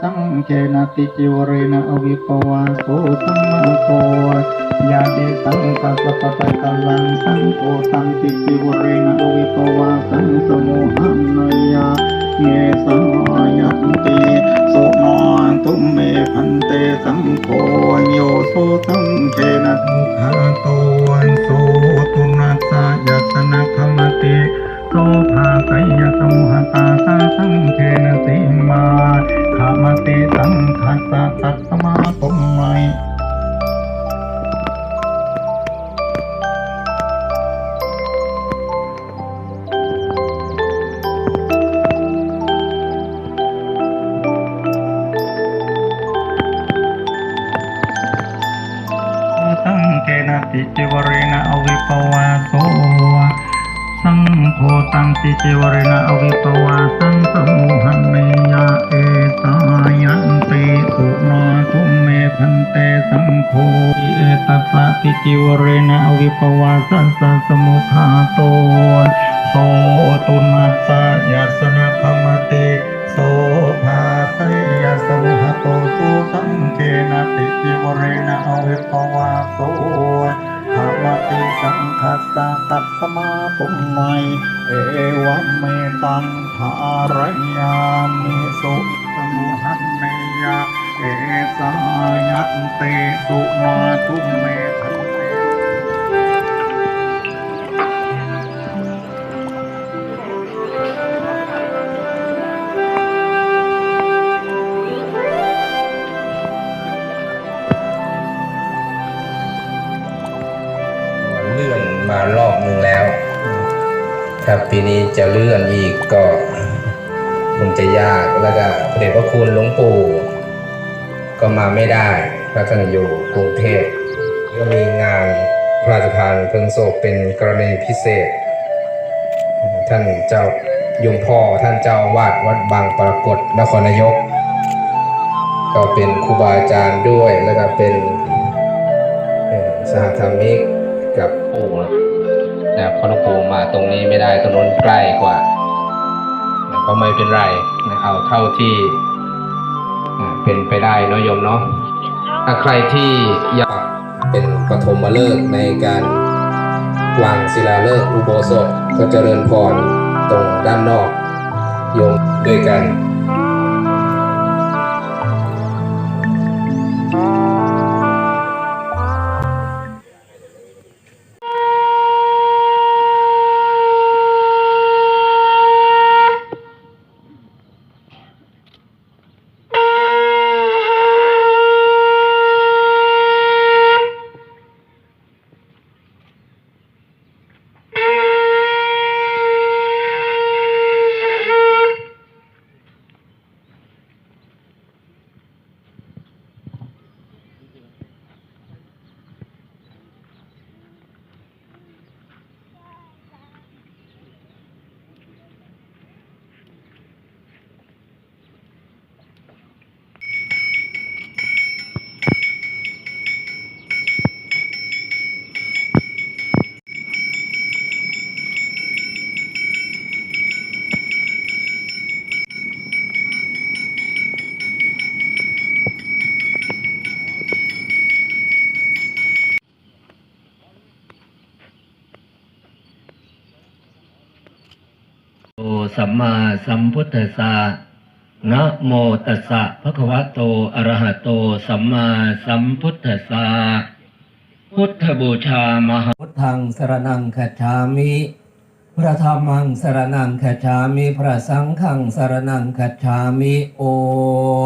สังเจนะติจิวเรนะอวิปวาโสสัมมาโตยาเดสังกัสสะปะตะกัลลังสังโฆสังติจิวเรนะอวิปวาสังสมุหันนยาเยสายันติโสนตุเมพันเตสังโฆโยโสสังเจนะมุขะโตวันโสตุนัสสะยัสนะขมติโสภาไกยสมุหตาสาสัง ขา ติวเรนะอวิปวาโสภาวติสังคัสสะตัสมาปุมไมเอวัมเมตังภารยามิสุสมุหันเมยะเอสายันเตสุนาทุเมธาปีนี้จะเลื่อนอีกก็คงจะยากแล้วก็พระเดชพระคุณหลวงปู่ก็มาไม่ได้เพราะท่านอยู่กรุงเทพก็มีงานพระราชทานเพลิงศพเป็นกรณีพิเศษ ท่านเจ้ายมพ่อท่านเจ้าวาดวัดบางปรากฏนครนายก ก็เป็นครูบาอาจารย์ด้วยแล้วก็เป็นสหธรรมิก ราะหลวงปู่มาตรงนี้ไม่ได้ตรงนู้นใกล้กว่าก็ไม่เป็นไรนะเอาเท่าที่เป็นไปได้เนาะโยมเนาะถ้าใครที่อยากเป็นปฐมฤกษ์ในการวางศิลาฤกษ์อุโบสถก็เจริญพรตรงด้านนอกโยมด้วยกัน สัมมาสัมพุทธัสสะนะโมตัสสะภะคะวะโตอะระหะโต สัมมาสัมพุทธัสสะพุทธบูชามหาพุทธังสรนังคัจามิ พระธรรมังสรนังคัจามิ พระสังฆังสรนังคัจามิโอ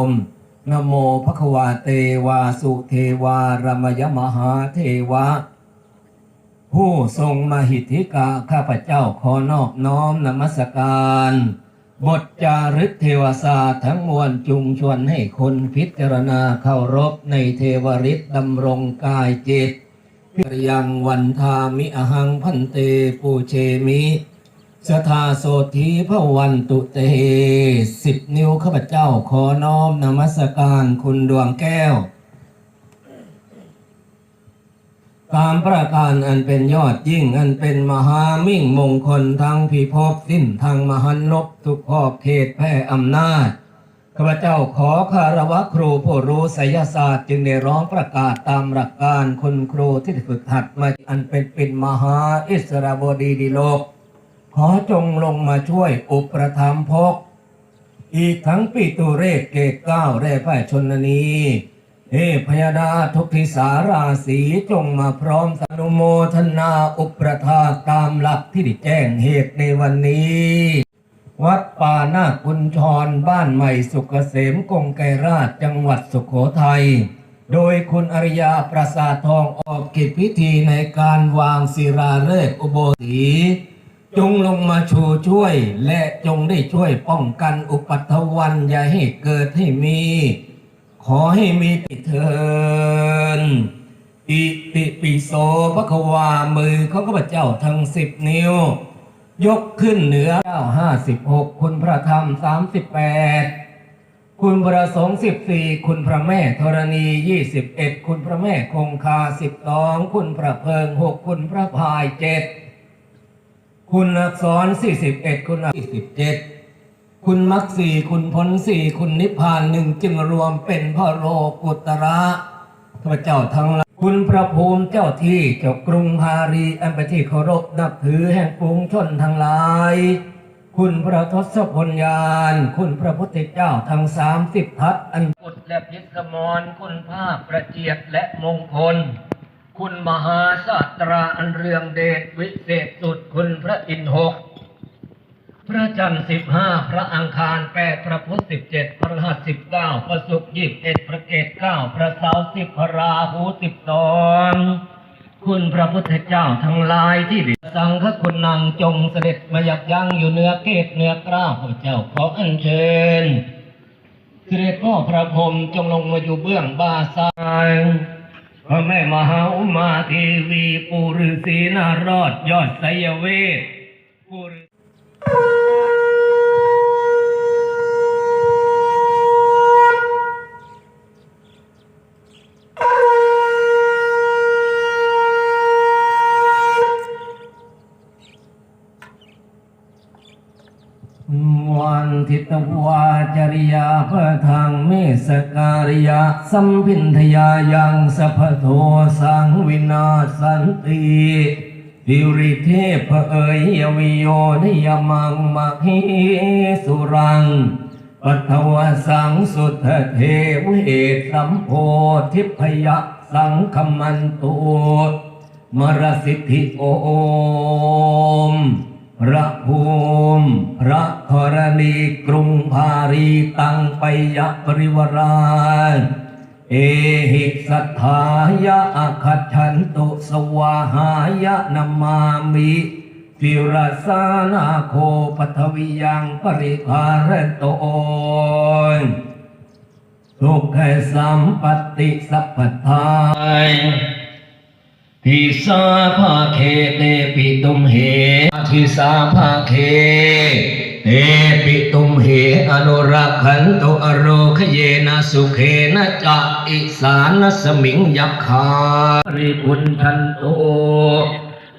มนะโมภะคะวะเตวาสุเทวารมยมหาเทวะ ผู้ทรงมหิทธิกาข้าพเจ้าขอนอบน้อมนมัสการ บทจารึกเทวศาสตร์ทั้งมวลจุงชวนให้คนพิจารณาเคารพในเทวฤทธิ์ดำรงกายจิตยังวันทามิอหังพันเตปูเชมิสทาโสธีพระวันตุเตสิบนิ้วข้าพเจ้าขอน้อมนมัสการคุณดวงแก้ว ตามประการอันเป็นยอดยิ่ง อันเป็นมหามิ่งมงคลทั้งพิภพสิ้นทางมหันนบทุกขอบเขตแผ่อำนาจข้าพเจ้าขอคารวะครูผู้รู้ไสยศาสตร์ จึงได้ร้องประกาศตามหลักการคุณครูที่ฝึกหัดมาอันเป็นปิ่นมหาอิสระบดีดีโลก ขอจงลงมาช่วยอุปธรรมภกอีกทั้งปีตุเรศเกตเก้าแร่พ่ายชนนี เอพยดาทุกทิสาราศีจงมาพร้อมสนุโมทนาอุปทาตามหลักที่ได้แจ้งเหตุในวันนี้ วัดป่านาคกุญชรบ้านใหม่สุกเกษมกงไกรราชจังหวัดสุขโขทัย โดยคุณอริยาประสาททองออกกิจพิธีในการวางศิลาฤกษ์อุโบสถจงลงมาชูช่วยและจงได้ช่วยป้องกันอุปัตถวันอย่าให้เกิดให้มี ขอให้มีติเทินอิติปิโสพระความือของข้าพเจ้าทั้งสิบนิ้ว ยกขึ้นเหนือเก้าห้าสิบหกคุณพระธรรมสามสิบแปดคุณพระสงฆ์สิบสี่คุณพระแม่ธรณียี่สิบเอ็ดคุณพระแม่คงคาสิบสองคุณพระเพิงหกคุณพระพายเจ็ดคุณอักษรสี่สิบเอ็ดคุณสี่สิบเจ็ด คุณมรรคสี่คุณผลสี่คุณนิพพานหนึ่งจึงรวมเป็นพระโลกุตระข้าพเจ้าทั้งหลายคุณพระภูมิเจ้าที่เจ้ากรุงพารีอันเป็นที่เคารพนับถือแห่งปวงชนทั้งหลาย คุณพระทศพลยาน คุณพระพุทธเจ้าทั้งสามสิบทัศน์อันกุดและพิสมรคุณภาพประเจียดและมงคล คุณมหาศาสตราอันเรืองเดชวิเศษสุดคุณพระอินทร์หก พระจันทร์สิบห้าพระอังคารแปดพระพุธสิบเจ็ดพระหัสสิบเก้าพระศุกร์ยี่สิบเอ็ดพระเกตเก้าพระเสาร์สิบพระราหูสิบสองคุณพระพุทธเจ้าทั้งหลายที่ด้สังฆคุณนางจงเสด็จมายับยั้งอยู่เนื้อเกตเนื้อกล้าพระเจ้าขออัญเชิญเสด็จพ่อพระพรมจงลงมาอยู่เบื้องบาซายพระแม่มหาอุมาเทีวีปุรุษีนารอดยอดไสยเวทปุรุ วันทิตวาจริยาพระทางเมสการิยาสัมพินทยายังสัพโทสังวินาสันติ ดิริเทพเอยยวิโยนิยมังมะหิสุรังปัทวสังสุทธเทวเอสัมโพธิพยะสังคมันตุมรสิทธิโอมพระภูมิพระธรณีกรุงพารีตังไปยะปริวราน เอหิสัทธายะอคัจฉันตุสวาหายะนามามิติรสานาโคปัทวิยังปริภารโตสุขสัมปติสัพพทายทิสาภาเคเตปิตุมเหทิสาภาเค เตปิตุมเหอนุรักขันตุอโรคเยนะสุเขนะจะอิสานสมิงยักขาริพุนชันโต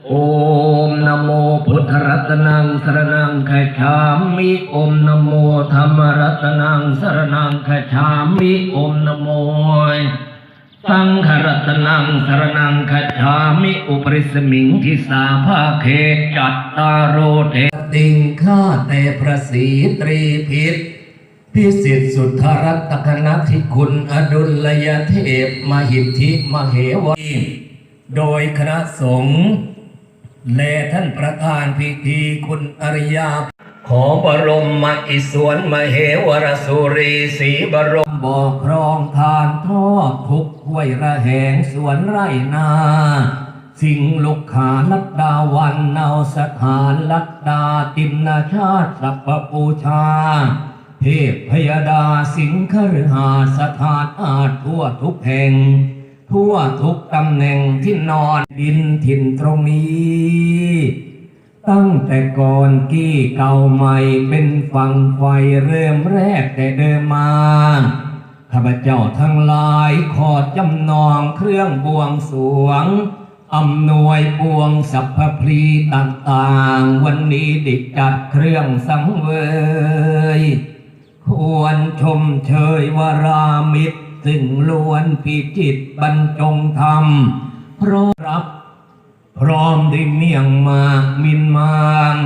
โอมนะโมพุทธรัตนังสรนังคาฉามิโอมนะโมธรรมรัตนังสรนังคาฉามิโอมนะโม สังขรัตนังสรนังคัจามิอุปริสมิงทิสาภาเคจัตตารโรเทติงข้าแต่พระศรีตรีพิษพิสิทธิสุทธรัตคณทิคุณอดุลยเทพมหิทธิมเหวีโดยคณะสงฆ์และท่านประธานพิธีคุณอริยา ขอบรมมาอิสวนมเหวรสุรีสีบรมบอกครองทานทอดทุกห้วยระแหงสวนไรนา สิงลูกขาลัดดาวันเนาสถานลัดดาตินนาชาติสัพพปูชา เทพพยดาสิงคฤหาสถานอาจทั่วทุกแห่ง ทั่วทุกตำแหน่งที่นอนดินถิ่นตรงนี้ ตั้งแต่ก่อนกี้เก่าใหม่เป็นฝั่งไฟเริ่มแรกแต่เดิมมา ข้าพเจ้าทั้งหลายขอจำนองเครื่องบวงสรวงอำนวยปวงสัพพพลีต่างๆ วันนี้ดิจัดเครื่องสังเวย ควรชมเชยวรามิตร ซึ่งล้วนพิจิตบรรจงธรรมพร้อมรับพร้อม ด้เมียงมากมินมาง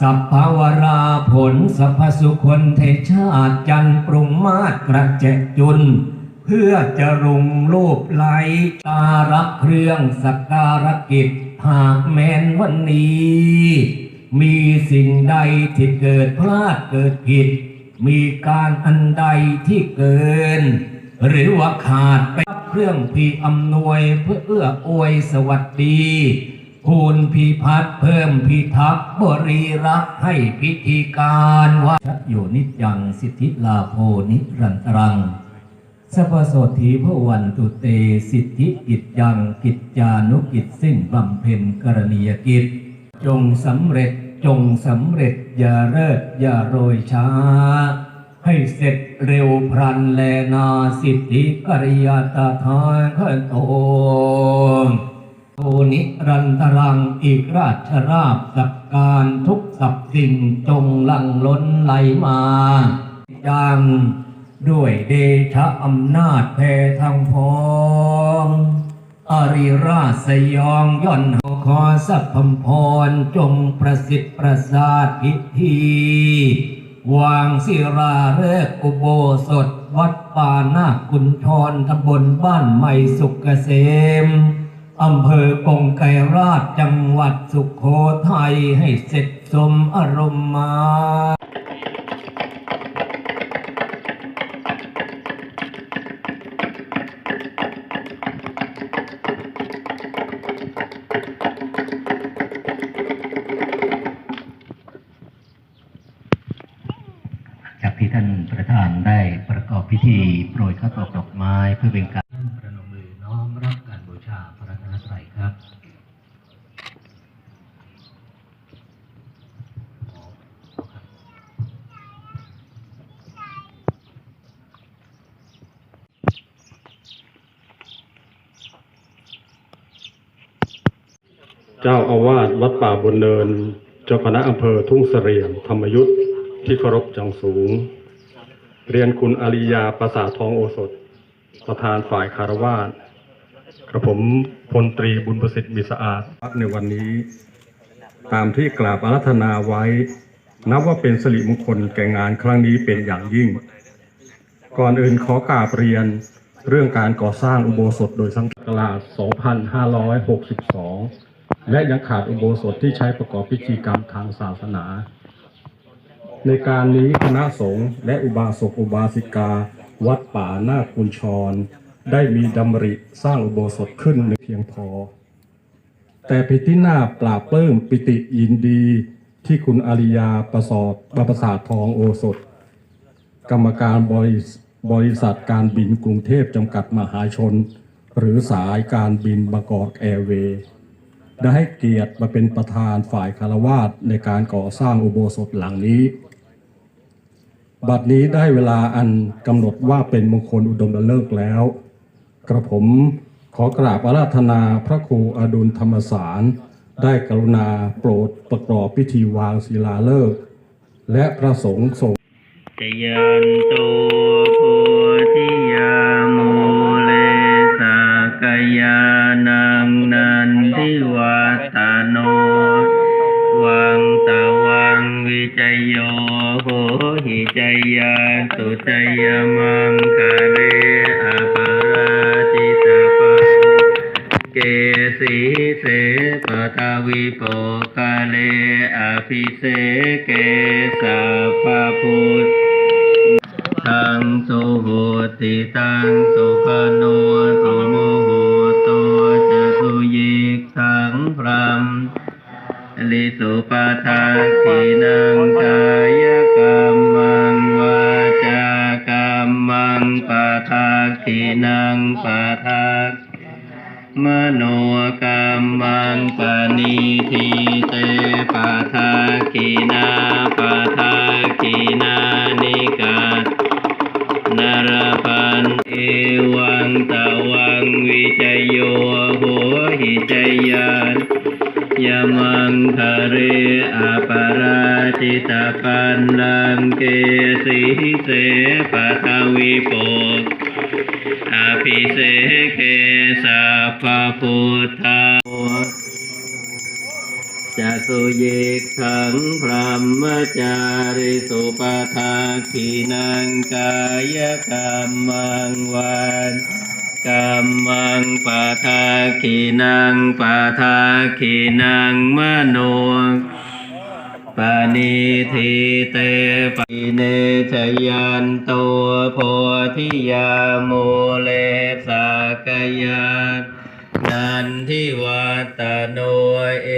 สัพพวราผลสัพพสุคนเทชาติจันทร์ปรุงมาตรกระเจกจุน เพื่อจะรุงรูปไหลตารักเครื่องสักการะกิจหากแม้นวันนี้ มีสิ่งใดที่เกิดพลาดเกิดผิด มีการอันใดที่เกิน หรือว่าขาดไปเครื่องพีอำนวยเพื่อเอื้ออวยสวัสดี ภูนพีพัฒน์เพิ่มพีทักษ์บริรักษ์ให้พิธีการว่าชัดอยู่นิจยังสิทธิลาโพนิรันตรังสัพโสถีพระวันตุเตสิทธิกิจยังกิจจานุกิจสิ้นบำเพ็ญกรณียกิจ จงสำเร็จจงสำเร็จอย่าเลิกอย่าโรยช้า ให้เสร็จเร็วพรันแลนาสิทธิกริยาตาทานขันโต นิรันตรังอีกราชราบสักการทุกสับสิ่งจงลังล้นไหลมายังด้วยเดชะอำนาจแผ่ทางพองอริราชสยองย่อนหอขอสัพพมพรจงประสิทธิ์ประสาทพิธีวางศิราเริกอุโบสถ วัดป่านาคกุญชรตำบลบ้านใหม่สุขเกษม อำเภอกงไกรราชจังหวัดสุขโขทัยให้เสร็จสมอารมณ์มา เจ้าอาวาสวัดป่าบนเนิน เจ้าคณะอำเภอทุ่งเสรียงธรรมยุทธที่เคารพจังสูง เรียนคุณอาริยาประสาททองโอสถ ประธานฝ่ายคารวาสกระผมพลตรีบุญประสิทธิ์มีสะอาดในวันนี้ ตามที่กราบอารัธนาไว้ นับว่าเป็นสิริมงคลแก่งานครั้งนี้เป็นอย่างยิ่ง ก่อนอื่นขอกราบเรียนเรื่องการก่อสร้างอุโบสถโดยสังกัด2562 และยังขาดอุโบสถที่ใช้ประกอบพิธีกรรมทางศาสนา ในการนี้คณะสงฆ์และอุบาสกอุบาสิกา วัดป่านาคกุญชร ได้มีดำริสร้างอุโบสถขึ้นในเพียงพอ แต่พิที่น่าปราบปลื้มปิติยินดีที่คุณอาริยาประสอดบประสาททองโอสถ กรรมการบริษบริษัทการบินกรุงเทพจำกัดมหาชน หรือสายการบินบางกอกแอร์เวย์ ได้ให้เกียรติมาเป็นประธานฝ่ายคารวาสในการก่อสร้างอุโบสถหลังนี้ บัดนี้ได้เวลาอันกำหนดว่าเป็นมงคลอุดมฤกษ์แล้ว กระผมขอกราบอาราธนาพระครูอดุลธรรมสาร ได้กรุณาโปรดประกอบพิธีวางศิลาฤกษ์และพระสงฆ์ทรงจยันตุพุ จโยโหหิจยาตุจยมังคะเลอปาราจิตาปังเกสีเสปทาวิโปกาเลอภิเสเกสาภาพุทธังสุโหติตังสุขโน ลิสุปาทาทินังกายกรรมังวาจากรรมังปาทาทินังปาทามโนกรรมังปณิทิเตปะทากินาปะทากินานิกานารพันเอวังตะวังวิจโยโหหิจยา ริอาปาราจิตาปันนังเกสีเสปะทวิโปกอภิเสเกสัพพุทธาจะสุยิกขังพรหมจาริสุปทาขีนังกายกรรมังวัน กัมมังปะทาขีนังปะทาขีนังมโนปานิทิเตปิเนชยันโตโพธิยาโมเลสากยานนันทิวัตโนเอ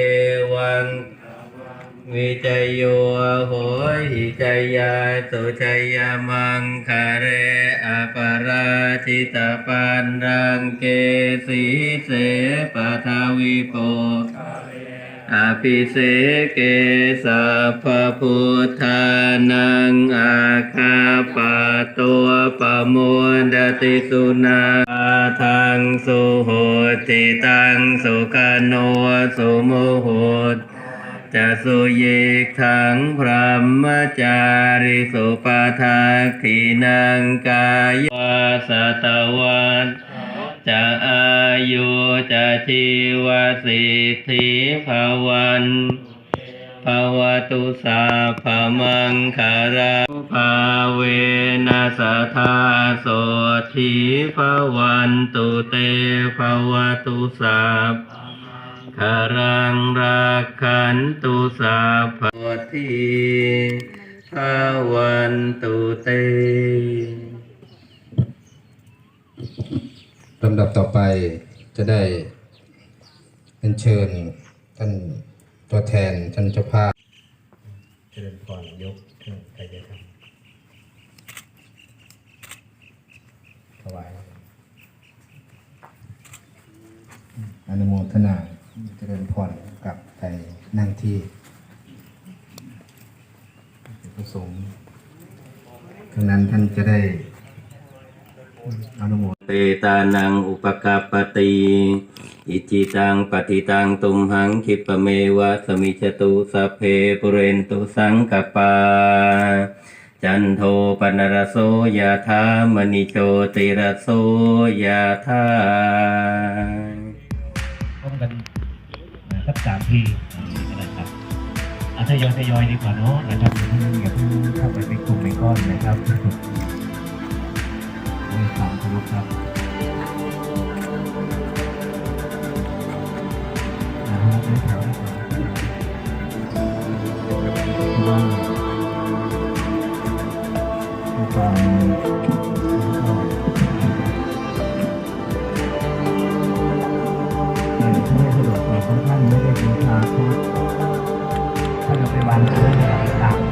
วัง วิจโยโหหิจยาสุชยมังคาเรอปาราชิตาปันรังเกสีเสปทาวิโปอภิเสเกสัพพุทธานังอาคาปะตัวปะโมดติสุนาทังสุโหติตังสุขโนสุโมโหต จะสุยิกขังพรหมจาริสุปทาขีนังกายวาสตวันจะอายุจะชีวสิทธิภาวันภาวตุสาภมังคาราภาเวนัสทาโสทีภาวันตุเตภาวตุสาภ คารังรักขันตุสาภวทีภาวันตุเตลำดับต่อไปจะได้อัญเชิญท่านตัวแทนท่านเจ้าภาพเจริญพรยกเครื่องกายธรรมถวายอนุโมทนา เจริญพรกับไปนั่งที่พระสงฆ์ดังนั้นท่านจะได้อนุโมทเตตานังอุปกาปติอิจิตังปฏิตังตุมหังคิปเมวะสมิจตุสัพเพปุเรนตุสังกปา จันโทปนรโสยาธามณิโชติรโสยาธา สักสามทีนะครับอาทยอยทยอยดีกว่าเนาะนะครับอย่าเพิ่งอย่าเพิ่งเข้าไปเป็นกลุ่มเป็นก้อนนะครับด้วยความเคารพครับนะฮะด้วยแถวด้วยความ ถ้าเราไปวางตัวในต่าง